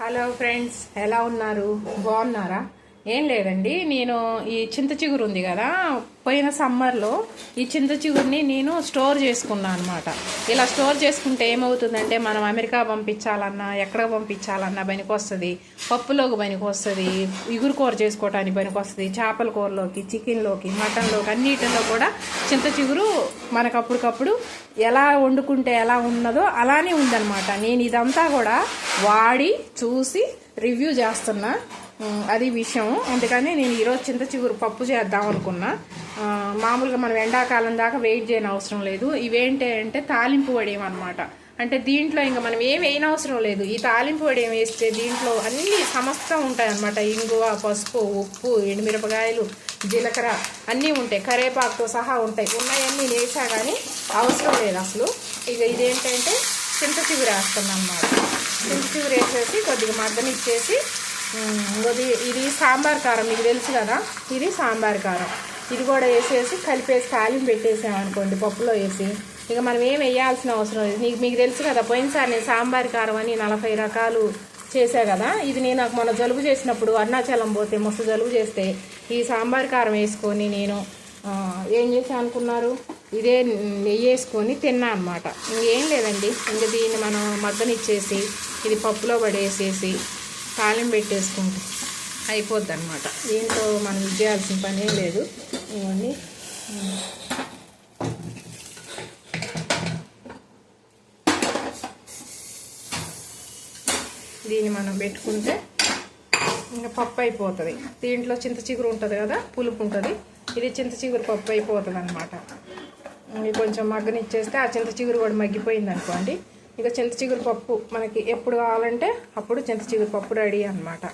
Hello friends ఎలా ఉన్నారు? బాగున్నారా? ఏం లేదండి నేను ఈ చింత చిగురు ఉంది కదా పోయిన సమ్మర్లో ఈ చింత చిగురిని నేను స్టోర్ చేసుకున్నాను అనమాట ఇలా స్టోర్ చేసుకుంటే ఏమవుతుందంటే మనం అమెరికా పంపించాలన్నా ఎక్కడ పంపించాలన్నా పనికి వస్తుంది. పప్పులోకి పనికి వస్తుంది ఇగురు కూర చేసుకోవటానికి పనికి వస్తుంది చేపల కూరలోకి చికెన్లోకి మటన్లోకి అన్నిటిలో కూడా చింత చిగురు మనకు అప్పటికప్పుడు ఎలా వండుకుంటే ఎలా ఉన్నదో అలానే ఉందన్నమాట. నేను ఇదంతా కూడా వాడి చూసి రివ్యూ చేస్తున్నా. అది విషయం. అందుకని నేను ఈరోజు చింత చిగురు పప్పు చేద్దాం అనుకున్నా. మామూలుగా మనం ఎండాకాలం దాకా వెయిట్ చేయని అవసరం లేదు. ఇవేంటి అంటే తాలింపు వడియం అనమాట అంటే దీంట్లో ఇంకా మనం ఏం వేయనవసరం లేదు. ఈ తాలింపు వడియం వేస్తే దీంట్లో అన్ని సమస్తం ఉంటాయి అనమాట ఇంగువ పసుపు ఉప్పు ఎండుమిరపకాయలు జీలకర్ర అన్నీ ఉంటాయి. కరేపాకుతో సహా ఉంటాయి. ఉన్నాయన్నీ వేసా కానీ అవసరం లేదు అసలు. ఇక ఇదేంటంటే చింత చిగురు వేస్తున్నాను అనమాట చింత చిగురు వేసేసి కొద్దిగా మద్దనిచ్చేసి ఇంకోది ఇది సాంబార్ కారం మీకు తెలుసు కదా? ఇది సాంబార్ కారం. ఇది కూడా వేసేసి కలిపేసి తాలింపు పెట్టేసామనుకోండి పప్పులో వేసి. ఇక మనం ఏం వేయాల్సిన అవసరం లేదు. నీకు మీకు తెలుసు కదా పోయినసారి నేను సాంబార్ కారం అని నలభై రకాలు చేసా కదా? ఇది నేను నాకు మొన్న జలుబు చేసినప్పుడు అరుణాచలం పోతే మస్తు జలుబు చేస్తే ఈ సాంబార్ కారం వేసుకొని నేను ఏం చేసా అనుకున్నారు? ఇదే నెయ్యి వేసుకొని తిన్నా అనమాట ఇంకేం లేదండి. ఇంక దీన్ని మనం మగ్గనిచ్చేసి ఇది పప్పులో పడేసేసి తాళం పెట్టేసుకుంటే. అయిపోద్ది అనమాట దీంట్లో మనం చేయాల్సిన పని లేదు. ఇవన్నీ. దీన్ని మనం పెట్టుకుంటే ఇంకా పప్పు అయిపోతుంది. దీంట్లో చింత చిగురు ఉంటుంది కదా పులుపు ఉంటుంది. ఇది చింత చిగురు పప్పు అయిపోతుంది అనమాట కొంచెం మగ్గనిచ్చేస్తే ఆ చింత చిగురు కూడా మగ్గిపోయింది అనుకోండి ఇంకా చింత చిగురు పప్పు మనకి ఎప్పుడు కావాలంటే అప్పుడు చింత చిగురు పప్పు రెడీ అనమాట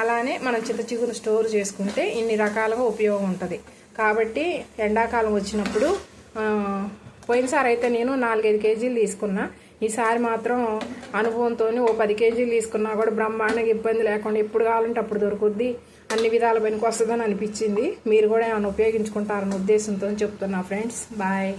అలానే మనం చింత చిగురు స్టోర్ చేసుకుంటే ఇన్ని రకాలుగా ఉపయోగం ఉంటుంది. కాబట్టి ఎండాకాలం వచ్చినప్పుడు పోయినసారి అయితే నేను నాలుగైదు కేజీలు తీసుకున్నా. ఈసారి మాత్రం అనుభవంతో ఓ పది కేజీలు తీసుకున్నా కూడా బ్రహ్మాండంగా ఇబ్బంది లేకుండా ఎప్పుడు కావాలంటే అప్పుడు దొరుకుద్ది. అన్ని విధాల పనికి వస్తుందని అనిపించింది. మీరు కూడా ఏమైనా ఉపయోగించుకుంటారన్న ఉద్దేశంతో చెప్తున్నా ఫ్రెండ్స్. బాయ్.